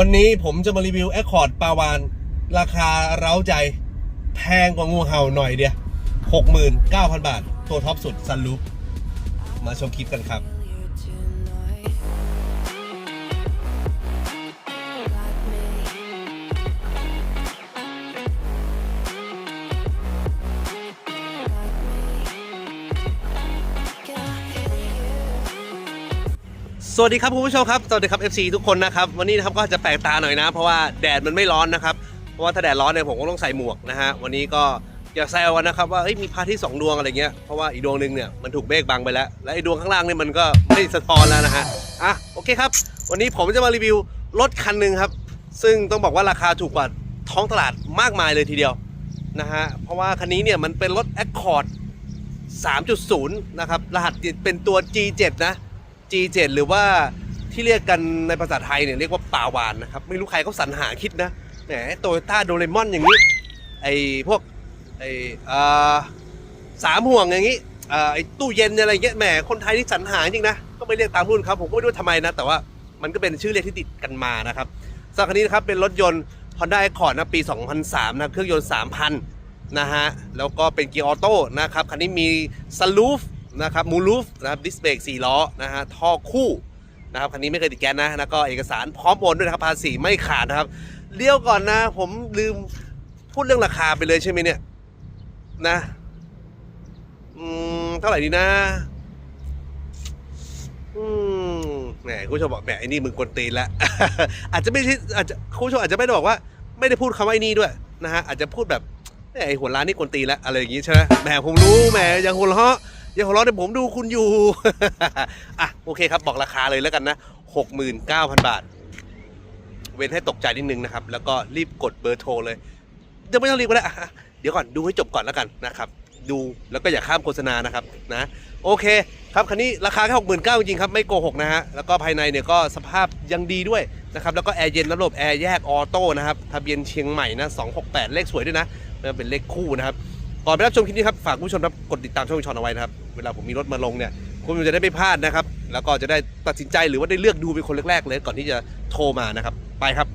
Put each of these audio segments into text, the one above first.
วันนี้ผมจะมารีวิวแอคคอร์ดปาวาน ราคาเร้าใจแพงกว่างูเห่าหน่อยเดียว 69,000 บาท ตัวท็อปสุดซันลูปมาชมคลิปกันครับ สวัสดีครับคุณผู้ชมครับ สวัสดีครับ FC ทุกคนนะครับ วันนี้นะครับก็จะแปลกตาหน่อยนะ เพราะว่าแดดมันไม่ร้อนนะครับ เพราะว่าถ้าแดดร้อนเนี่ยผมก็ต้องใส่หมวกนะฮะ วันนี้ก็อย่าแซวกันนะครับว่าเอ้ยมีพระอาทิตย์สองดวงอะไรเงี้ย เพราะว่าอีกดวงหนึ่งเนี่ยมันถูกเมฆบังไปแล้ว และไอ้ดวงข้างล่างเนี่ยมันก็ไม่สะท้อนแล้วนะฮะ อะโอเคครับ วันนี้ผมจะมารีวิวรถคันหนึ่งครับ ซึ่งต้องบอกว่าราคาถูกกว่าท้องตลาดมากมายเลยทีเดียวนะฮะ เพราะว่าคันนี้เนี่ยมันเป็นรถ Accord 3.0 นะครับ รหัสเป็นตัว G7 นะ G7 หรือว่าที่เรียกกันในภาษาไทยเนี่ยเรียกว่าป่าวานนะครับ ไม่รู้ใครเขาสรรหาคิดนะแหมโตโยต้าโดเรมอนอย่างนี้ ไอ้พวกไอ้อ่าสามห่วงอย่างนี้ไอ้ตู้เย็นอะไรเงี้ยแหมคนไทยที่สรรหาจริงนะก็ไม่เรียกตามรุ่นครับผมก็ไม่รู้ทำไมนะ แต่ว่ามันก็เป็นชื่อเรียกที่ติดกันมานะครับสำหรับคันนี้นะครับเป็นรถยนต์ Honda Accord นะปี 2003 นะเครื่องยนต์ 3,000 นะฮะแล้วก็เป็นเกียร์ออโต้นะครับคันนี้มีสลูฟ นะครับมูลูฟนะครับดิสเบรก4ล้อนะฮะท่อคู่นะครับคันนี้ไม่เคยติดแก๊สนะแล้วก็เอกสารพร้อมโอนด้วยนะครับภาษีไม่ขาดนะครับเลี้ยวก่อนนะ ผมลืมพูดเรื่องราคาไปเลยใช่ไหมเนี่ยนะอืมเท่าไหร่ดีนะอืมแหมคุณผู้ชมบอกแหมไอ้นี่มึงกวนตีนล้วอาจจะไม่ใช่อาจจะคุณผู้ชมอาจจะไม่ได้บอกว่า ไม่ได้พูดคำว่าไอ้นี่ด้วยนะฮะอาจจะพูดแบบไอ้หัวร้านนี่กวนตีนล้วอะไรอย่างงี้ใช่ไหมแหมผมรู้แหมอย่าหัวเราะ อย่าหัวเราะเดี๋ยวผมดูคุณอยู่ อะโอเคครับบอกราคาเลยแล้วกันนะหกหมื่นเก้าพันบาท เว้นให้ตกใจนิดนึงนะครับ แล้วก็รีบกดเบอร์โทรเลยเดี๋ยวไม่ต้องรีบก็ได้เดี๋ยวก่อนดูให้จบก่อนแล้วกันนะครับดูแล้วก็อย่าข้ามโฆษณานะครับนะโอเคครับคันนี้ราคาแค่หกหมื่นเก้าจริงครับไม่โกหกนะฮะแล้วก็ภายในเนี่ยก็สภาพยังดีด้วยนะครับแล้วก็แอร์เย็นระบบแอร์แยกออโต้นะครับทะเบียนเชียงใหม่นะ268เลขสวยด้วยนะเป็นเลขคู่นะครับก่อนไปรับชมคลิปนี้ครับฝากผู้ชมครับกดติดตามช่องวิชอนเอาไว้นะครับ เวลาผมมีรถมาลงเนี่ยคุณจะได้ไม่พลาดนะครับ แล้วก็จะได้ตัดสินใจหรือว่าได้เลือกดูเป็นคนแรกๆเลยก่อนที่จะโทรมานะครับ ไปครับ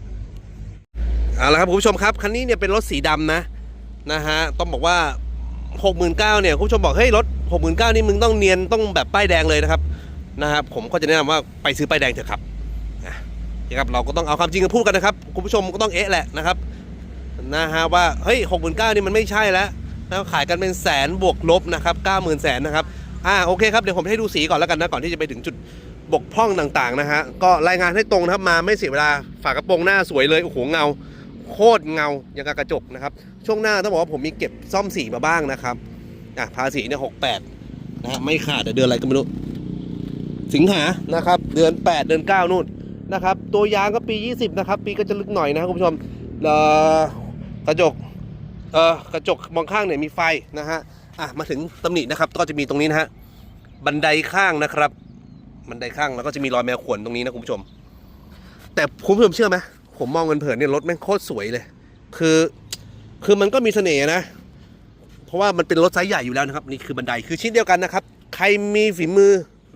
เอาละครับคุณผู้ชมครับคันนี้เนี่ยเป็นรถสีดำนะนะฮะต้องบอกว่าหกหมื่นเก้าเนี่ยคุณผู้ชมบอกเฮ้ยรถหกหมื่นเก้านี่มึงต้องเนียนต้องแบบป้ายแดงเลยนะครับนะครับผมก็จะแนะนำว่าไปซื้อป้ายแดงเถอะครับนะนะครับเราก็ต้องเอาความจริงมาพูดกันนะครับคุณผู้ชมก็ต้องเอ๊ะแหละนะครับนะฮะว่าเฮ้ยหกหมื่นเก้านี่มันไม่ใช่แล้ว นะขายกันเป็นแสนบวกลบนะครับเก้าหมื่นแสนนะครับอ่าโอเคครับเดี๋ยวผมให้ดูสีก่อนแล้วกันนะก่อนที่จะไปถึงจุดบกพร่องต่างๆนะฮะก็รายงานให้ตรงนะครับมาไม่เสียเวลาฝากระโปรงหน้าสวยเลยโอ้โหเงา โคตรเงาอย่างกับกระจกนะครับช่วงหน้าต้องบอกว่าผมมีเก็บซ่อมสีมาบ้างนะครับอะภาษีเนี่ยหกแปดนะฮะไม่ขาดเดือนอะไรก็ไม่รู้สิงหานะครับ เดือน 8 เดือน 9 นู่นนะครับ ตัวยางก็ปี 20 นะครับ ปีก็จะลึกหน่อยนะครับคุณผู้ชมกระจก กระจกมองข้างเนี่ยมีไฟนะฮะอะมาถึงตำหนินะครับก็จะมีตรงนี้นะฮะบันไดข้างนะครับ บันไดข้างแล้วก็จะมีรอยแมวขวนตรงนี้นะคุณผู้ชม แต่คุณผู้ชมเชื่อไหมผมมองเงินเผินเนี่ยรถแม่งโคตรสวยเลย คือคือมันก็มีเสน่ห์นะ เพราะว่ามันเป็นรถไซส์ใหญ่อยู่แล้วนะครับนี่คือบันไดคือชิ้นเดียวกันนะครับ ใครมีฝีมือ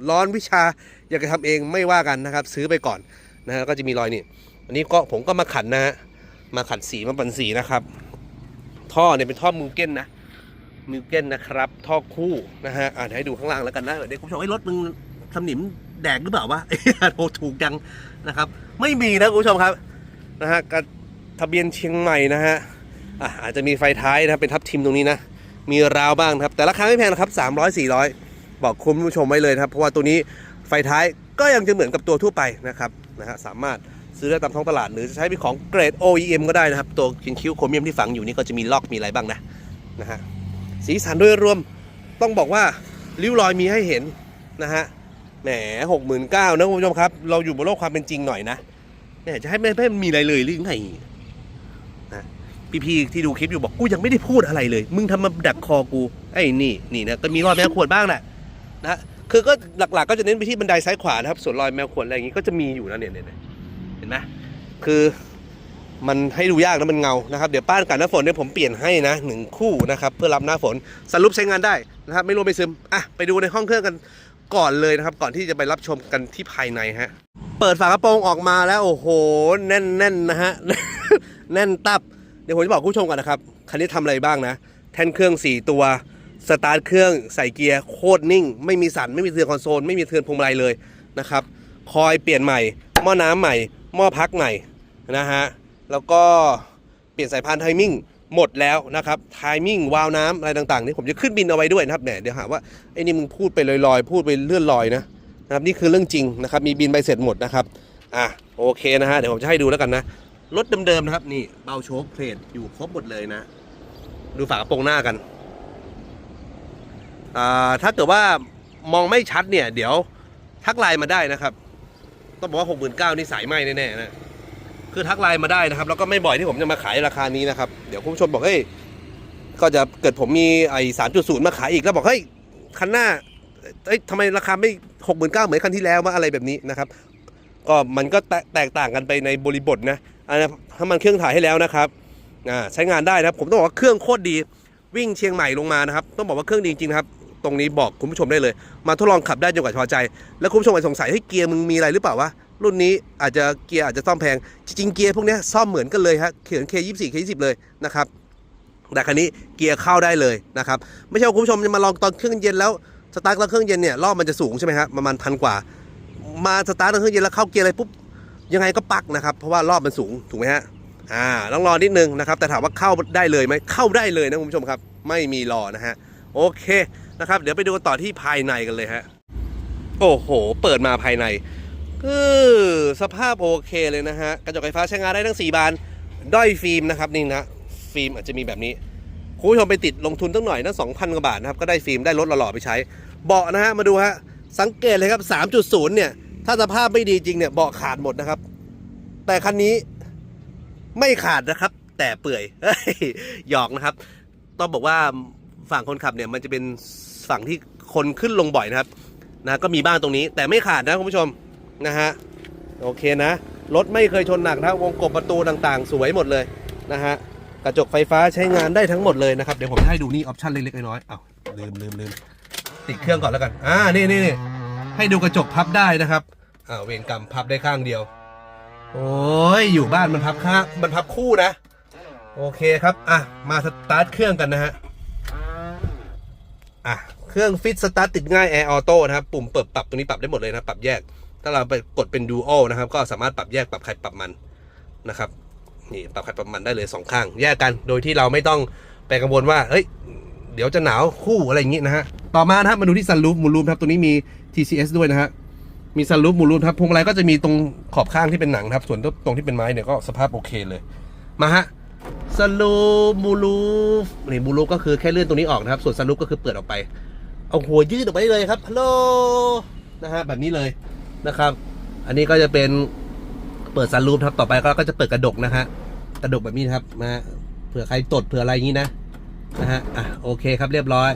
ร้อนวิชาอยากจะทำเองไม่ว่ากันนะครับ ซื้อไปก่อนนะฮะก็จะมีรอยนี่อันนี้ก็ผมก็มาขันนะฮะมาขันสีมาปันสีนะครับ ท่อเนี่ยเป็นท่อมิวเก้นนะมิวเก้นนะครับ ท่อคู่นะฮะอ่านให้ดูข้างล่างแล้วกันนะเดี๋ยวคุณผู้ชมไอ้รถมึงสนิมแดกหรือเปล่าวะโทถูกจังนะครับ ไม่มีนะคุณผู้ชมครับนะฮะกับทะเบียนเชียงใหม่นะฮะอะอาจจะมีไฟท้ายนะครับเป็นทับทิมตรงนี้นะมีราวบ้างครับ แต่ราคาไม่แพงนะครับ300 400 บอกคุณผู้ชมไว้เลยครับ เพราะว่าตัวนี้ไฟท้ายก็ยังจะเหมือนกับตัวทั่วไปนะครับนะฮะสามารถ ซื้อได้ตามท้องตลาดหรือจะใช้เป็นของเกรด OEM ก็ได้นะครับ ตัวคินคิวโครเมียมที่ฝังอยู่นี่ก็จะมีล็อกมีอะไรบ้างนะนะฮะสีสันโดยรวมต้องบอกว่าริ้วรอยมีให้เห็นนะฮะแหมหกหมื่นเก้านะคุณผู้ชมครับ เราอยู่บนโลกความเป็นจริงหน่อยนะเนี่ยจะให้ไม่ให้มันมีอะไรเลยหรือไงนะพี่ๆที่ดูคลิปอยู่บอกกูยังไม่ได้พูดอะไรเลย มึงทำมาดักคอกูไอ้นี่นี่นะก็มีรอยแมวขวดบ้างแหละนะคือก็หลักๆก็จะเน้นไปที่บันไดซ้ายขวานะครับ ส่วนรอยแมวขวดอะไรอย่างงี้ก็จะมีอยู่นะเนี่ยเนี่ย เห็นไหมคือมันให้ดูยากนะมันเงานะครับเดี๋ยวป้านกันหน้าฝนเนี่ยผมเปลี่ยนให้นะหนึ่งคู่นะครับเพื่อรับหน้าฝนสรุปใช้งานได้นะครับไม่รั่วไม่ซึมอะไปดูในห้องเครื่องกันก่อนเลยนะครับ ก่อนที่จะไปรับชมกันที่ภายในฮะเปิดฝากระโปรงออกมาแล้วโอ้โหแน่นแน่นนะฮะแน่นตับเดี๋ยวผมจะบอกคุณผู้ชมก่อนนะครับคันนี้ทำอะไรบ้างนะ แท่นเครื่อง 4 ตัวสตาร์ทเครื่องใส่เกียร์โคตรนิ่ง ไม่มีสั่นไม่มีเทือนคอนโซล ไม่มีเทือนพวงมาลัยเลยนะครับคอยเปลี่ยนใหม่หม้อน้ำใหม่ หม้อพักใหม่นะฮะแล้วก็เปลี่ยนสายพานไทมิ่งหมดแล้วนะครับไทมิ่งวาล์วน้ำอะไรต่างๆนี่ผมจะขึ้นบินเอาไว้ด้วยนะครับแหมเดี๋ยวหาว่าไอ้นี่มึงพูดไปลอยๆ พูดไปเลื่อนลอยนะนะครับนี่คือเรื่องจริงนะครับมีบินใบเสร็จหมดนะครับอะโอเคนะฮะเดี๋ยวผมจะให้ดูแล้วกันนะรถเดิมๆนะครับนี่เบาโชคเพลทอยู่ครบหมดเลยนะ ดูฝากระโปรงหน้ากันอ่าถ้าเกิดว่ามองไม่ชัดเนี่ย เดี๋ยวทักไลน์มาได้นะครับ ต้องบอกว่า6 9 0 0 0นี่สายไหมแน่ๆนะคือทักไลน์มาได้นะครับ แล้วก็ไม่บ่อยที่ผมจะมาขายราคานี้นะครับ เดี๋ยวคุณผู้ชมบอกเฮ้ยก็จะเกิดผมมีไอ้สามจุดศูนย์มาขายอีกแล้วบอกเฮ้ยคันหน้าเอ้ยทำไมราคาไม่หกหมื่นเก้าเหมือนคันที่แล้วมาอะไรแบบนี้นะครับ ก็มันก็แตกต่างกันไปในบริบทนะอันนี้ถ้ามันเครื่องถ่ายให้แล้วนะครับอ่าใช้งานได้นะครับผมต้องบอกว่าเครื่องโคตรดีวิ่งเชียงใหม่ลงมานะครับ ต้องบอกว่าเครื่องดีจริงๆครับ ตรงนี้บอกคุณผู้ชมได้เลย มาทดลองขับได้จนกว่าพอใจ แล้วคุณผู้ชมอาจจะสงสัยให้เกียร์มึงมีอะไรหรือเปล่าวะรุ่นนี้อาจจะเกียร์อาจจะซ่อมแพง จริงๆเกียร์พวกนี้ซ่อมเหมือนกันเลยฮะเขียน K24 K20 เลยนะครับแต่คันนี้เกียร์เข้าได้เลยนะครับไม่ใช่ว่าคุณผู้ชมจะมาลองตอนเครื่องเย็นแล้วสตาร์ทตอนเครื่องเย็นเนี่ยรอบมันจะสูงใช่ไหมครับประมาณพันกว่า มาสตาร์ทตอนเครื่องเย็นแล้วเข้าเกียร์อะไรปุ๊บยังไงก็ปักนะครับเพราะว่ารอบมันสูงถูกไหมฮะอ่าต้องรอนิดนึงนะครับแต่ถามว่าเข้าได้เลยไหมเข้าได้เลยนะคุณผู้ชมครับ ไม่มีรอนะฮะโอเค นะครับเดี๋ยวไปดูกันต่อที่ภายในกันเลยฮะโอ้โห เปิดมาภายในคือสภาพโอเคเลยนะฮะกระจกไฟฟ้าใช้งานได้ทั้ง 4 บานด้อยฟิล์มนะครับนี่นะฟิล์มอาจจะมีแบบนี้คุณผู้ชมไปติดลงทุนตั้งหน่อยนะสองพันกว่าบาทนะครับก็ได้ฟิล์มได้รถหล่อๆไปใช้ เบาะนะฮะมาดูฮะสังเกตเลยครับ 3.0 เนี่ย ถ้าสภาพไม่ดีจริงเนี่ยเบาะขาดหมดนะครับ แต่คันนี้ไม่ขาดนะครับ แต่เปื่อยยหยอกนะครับ ต้องบอกว่าฝั่งคนขับเนี่ยมันจะเป็น ฝั่งที่คนขึ้นลงบ่อยนะครับนะก็มีบ้างตรงนี้ แต่ไม่ขาดนะคุณผู้ชมนะฮะโอเคนะรถไม่เคยชนหนักนะวงกบประตูต่างๆ สวยหมดเลยนะฮะกระจกไฟฟ้าใช้งานได้ทั้งหมดเลยนะครับ เดี๋ยวผมจะให้ดูนี่ออปชั่นเล็กๆน้อยๆอ้าวลืมลืมลืมติดเครื่องก่อนแล้วกันอ่านี่นี่นี่ให้ดูกระจกพับได้นะครับอ่าเวรกรรมพับได้ข้างเดียว โอ้ยอยู่บ้านมันพับข้างมันพับคู่นะ โอเคครับ อะ มาสตาร์ทเครื่องกันนะฮะอะ เครื่องฟิตสตาร์ทติดง่ายแอร์ออโต้นะครับ ปุ่มเปิดปรับตรงนี้ปรับได้หมดเลยนะปรับแยก ถ้าเราไปกดเป็นดูโอนะครับ ก็สามารถปรับแยกปรับใครปรับมันนะครับนี่ปรับใครปรับมันได้เลยสองข้าง แยกกันโดยที่เราไม่ต้องไปกังวลว่าเฮ้ยเดี๋ยวจะหนาวคู่อะไรอย่างงี้นะฮะต่อมานะครับมาดูที่ซันรูฟมูลรูมครับตัวนี้มี TCS ด้วยนะฮะมีซันรูฟมูลรูมครับพวงมาลัยก็จะมีตรงขอบข้างที่เป็นหนังครับ ส่วนตรงที่เป็นไม้เนี่ยก็สภาพโอเคเลยมาฮะซันรูฟมูลรูฟนี่มูลรูฟก็คือแค่เลื่อนตรงนี้ออกนะครับ ส่วนซันรูฟก็คือเปิดออกไป เอาหัวยืดออกไปเลยครับฮัลโหลนะฮะแบบนี้เลยนะครับ อันนี้ก็จะเป็นเปิดซันรูฟครับต่อไปก็ก็จะเปิดกระดกนะฮะกระดกแบบนี้ครับมาเผื่อใครตดเผื่ออะไรอย่างนี้นะนะฮะอะโอเคครับเรียบร้อย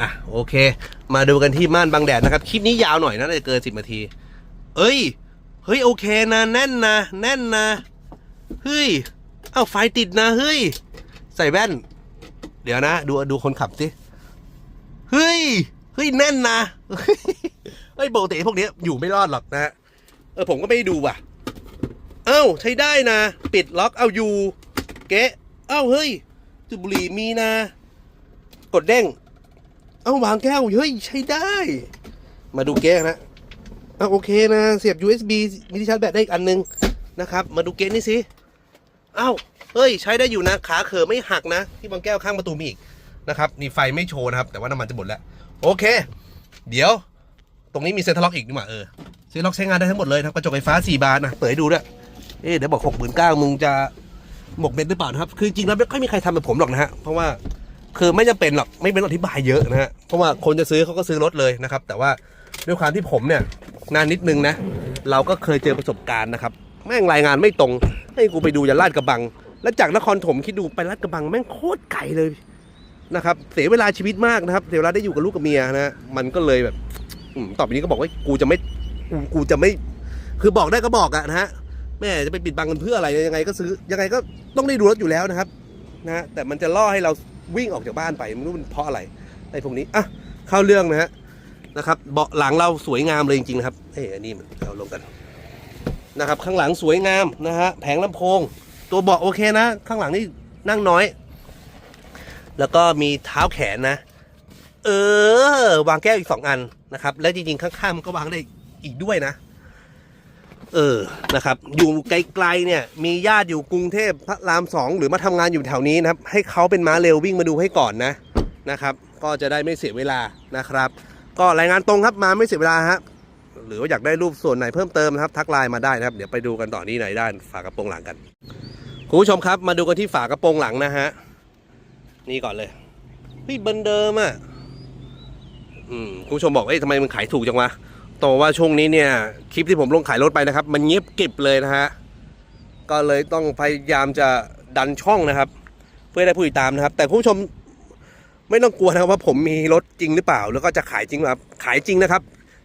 อะโอเค มาดูกันที่ม่านบังแดดนะครับคลิปนี้ยาวหน่อยนะจะเกินสิบนาที เอ้ยเฮ้ยโอเคนะแน่นนะแน่นนะเฮ้ยเอ้าไฟติดนะเฮ้ย ใส่แว่น เดี๋ยวนะ ดูดูคนขับสิ เฮ้ย เฮ้ยแน่นนะ เฮ้ยปกติพวกนี้อยู่ไม่รอดหรอกนะฮะเออผมก็ไม่ดูว่ะ เอ้าใช้ได้นะ ปิดล็อกเอาอยู่ เก๊ะเอ้าเฮ้ยจุบุรีมีนะ กดเด้ง เอ้าวางแก้ว เฮ้ยใช้ได้ มาดูเก๊นะเอาโอเคนะ เสียบ USB มีที่ชาร์จแบตได้อีกอันนึงนะครับ มาดูเก๊ะนี่สิ เอ้า เฮ้ย ใช้ได้อยู่นะ ขาเขอไม่หักนะ ที่บางแก้วข้างประตูมีอีก นะครับนี่ไฟไม่โชว์นะครับ แต่ว่าน้ำมันจะหมดแล้ว โอเค เดี๋ยว ตรงนี้มีเซ็นทรัลล็อกอีกนี่หว่าเออเซ็นทรัลล็อกใช้งานได้ทั้งหมดเลยนะครับกระจกไฟฟ้า 4 บานนะเปิดดูด้วยเอ๊เดี๋ยวบอกหกหมื่นเก้ามึงจะหมกเบ็ดหรือเปล่านะครับ คือจริงแล้วไม่ค่อยมีใครทำแบบผมหรอกนะฮะเพราะว่าคือไม่จำเป็นหรอกไม่เป็นองอธิบายเยอะนะฮะเพราะว่าคนจะซื้อเขาก็ซื้อรถเลยนะครับ แต่ว่าด้วยความที่ผมเนี่ยนานนิดนึงนะ เราก็เคยเจอประสบการณ์นะครับ แม่งรายงานไม่ตรงให้กูไปดูยันลาดกระบัง แล้วจากนครถมคิดดูไปลาดกระบังแม่งโคตรไกลเลย นะครับเสียเวลาชีวิตมากนะครับเสียเวลาได้อยู่กับลูกกับเมียนะมันก็เลยแบบอืมต่อไปนี้ก็บอกว่ากูจะไม่กูกูจะไม่ คือบอกได้ก็บอกอะนะฮะแม่จะไปปิดบังกันเพื่ออะไรยังไงก็ซื้อยังไงก็ต้องได้ดูรถอยู่แล้วนะครับนะฮะแต่มันจะล่อให้เราวิ่งออกจากบ้านไปไม่รู้มันเพราะอะไรไอ้พวกนี้อะเข้าเรื่องนะฮะนะครับเบาะหลังเราสวยงามเลยจริงๆนะครับเฮ้ยอันนี้มันเอาลงกันนะครับ ข้างหลังสวยงามนะฮะแผงลำโพง ตัวเบาะโอเคนะ ข้างหลังนี่นั่งน้อย แล้วก็มีเท้าแขนนะ เออ วางแก้วอีกสองอันนะครับ แล้วจริงๆ ข้างๆมันก็วางได้อีกด้วยนะ เออนะครับ อยู่ไกลๆเนี่ย มีญาติอยู่กรุงเทพพระรามสองหรือมาทำงานอยู่แถวนี้นะครับ ให้เขาเป็นม้าเร็ววิ่งมาดูให้ก่อนนะนะครับ ก็จะได้ไม่เสียเวลานะครับ ก็รายงานตรงครับมาไม่เสียเวลาฮะหรือว่าอยากได้รูปส่วนไหนเพิ่มเติมนะครับ ทักไลน์มาได้นะครับ เดี๋ยวไปดูกันต่อที่ไหนด้านฝากระโปรงหลังกันคุณผู้ชมครับมาดูกันที่ฝากระโปรงหลังนะฮะ นี่ก่อนเลยพี่เบนเดิมอะอืมคุณผู้ชมบอกเอ้ยทำไมมันขายถูกจังวะต่อว่าช่วงนี้เนี่ย คลิปที่ผมลงขายรถไปนะครับ มันเงียบกริบเลยนะฮะก็เลยต้องพยายามจะดันช่องนะครับ เพื่อได้ผู้ติดตามนะครับ แต่คุณผู้ชมไม่ต้องกลัวนะครับว่าผมมีรถจริงหรือเปล่า แล้วก็จะขายจริงหรือขายจริงนะครับ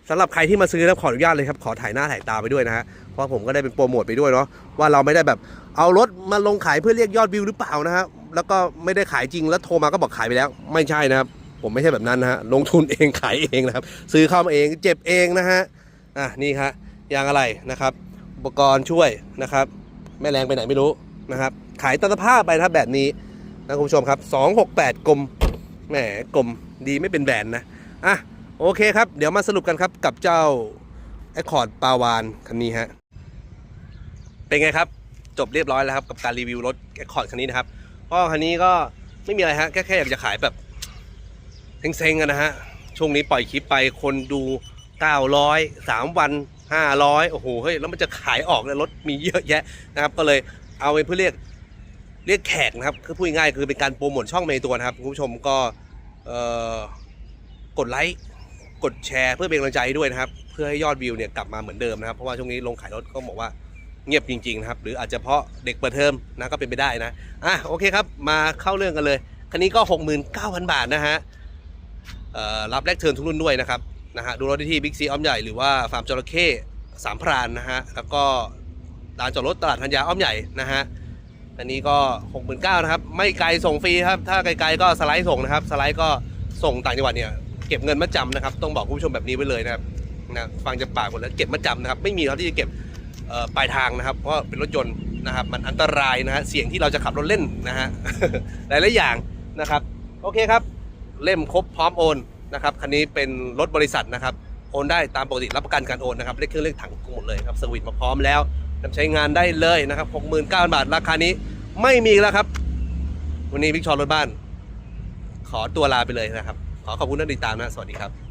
สำหรับใครที่มาซื้อแล้วขออนุญาตเลยครับขอถ่ายหน้าถ่ายตาไปด้วยนะฮะเพราะผมก็ได้เป็นโปรโมทไปด้วยเนาะว่าเราไม่ได้แบบเอารถมาลงขายเพื่อเรียกยอดวิวหรือเปล่านะฮะ แล้วก็ไม่ได้ขายจริงแล้วโทรมาก็บอกขายไปแล้ว ไม่ใช่นะครับ ผมไม่ใช่แบบนั้นนะฮะลงทุนเองขายเองนะครับ ซื้อเข้ามาเองเจ็บเองนะฮะอะนี่ฮะยางอะไรนะครับ อุปกรณ์ช่วยนะครับ แม่แรงไปไหนไม่รู้นะครับ ขายตามสภาพไปนะครับแบบนี้นะคุณผู้ชมครับ 268 กลมแหมกลมดีไม่เป็นแบรนด์นะอะโอเคครับ เดี๋ยวมาสรุปกันครับกับเจ้า Accord ปาวานคันนี้ฮะเป็นไงครับ จบเรียบร้อยแล้วครับกับการรีวิวรถ Accord คันนี้นะครับ ก็คันนี้ก็ไม่มีอะไรฮะแค่แค่อยากจะขายแบบเซ็งๆกันนะฮะช่วงนี้ปล่อยคลิปไปคนดู900 3วัน 500 โอ้โหเฮ้ยแล้วมันจะขายออกเลยรถมีเยอะแยะนะครับก็เลยเอาไปเพื่อเรียกเรียกแขกนะครับคือพูดง่ายๆคือเป็นการโปรโมทช่องในตัวนะครับคุณผู้ชมก็กดไลค์กดแชร์เพื่อเป็นกำลังใจด้วยนะครับ เพื่อให้ยอดวิวเนี่ยกลับมาเหมือนเดิมนะครับ เพราะว่าช่วงนี้ลงขายรถก็บอกว่า เงียบจริงๆนะครับ หรืออาจจะเพราะเด็กเปิดเทอมนะก็เป็นไปได้นะอะโอเคครับ มาเข้าเรื่องกันเลย คันนี้ก็ 69,000 บาทนะฮะรับแลกเทิร์นทุกรุ่นด้วยนะครับนะฮะดูรถได้ที่บิ๊กซีอ้อมใหญ่หรือว่าฟาร์มจระเข้สามพรานนะฮะแล้วก็ลานจอดรถตลาดธัญญาอ้อมใหญ่นะฮะอันนี้ก็ 69,000นะครับไม่ไกลส่งฟรีครับถ้าไกลๆก็สไลด์ส่งนะครับสไลด์ก็ส่งต่างจังหวัดเนี่ยเก็บเงินมาจำนะครับต้องบอกคุณผู้ชมแบบนี้ไว้เลยนะครับนะฟังจากปากหมดแล้วเก็บมาจำนะครับไม่มีครับที่จะเก็บ ปลายทางนะครับ เพราะเป็นรถยนต์นะครับ มันอันตรายนะฮะเสี่ยงที่เราจะขับรถเล่นนะฮะหลายๆอย่างนะครับ โอเคครับ เล่มครบพร้อมโอนนะครับคันนี้เป็นรถบริษัทนะครับโอนได้ตามปกติรับประกันการโอนนะครับเลขเครื่องเลขถังหมดเลยครับสวิตมาพร้อมแล้วนำใช้งานได้เลยนะครับ69,000บาทราคานี้ไม่มีแล้วครับ วันนี้บิ๊กชอรถบ้าน ขอตัวลาไปเลยนะครับ ขอขอบคุณที่ติดตามนะ สวัสดีครับ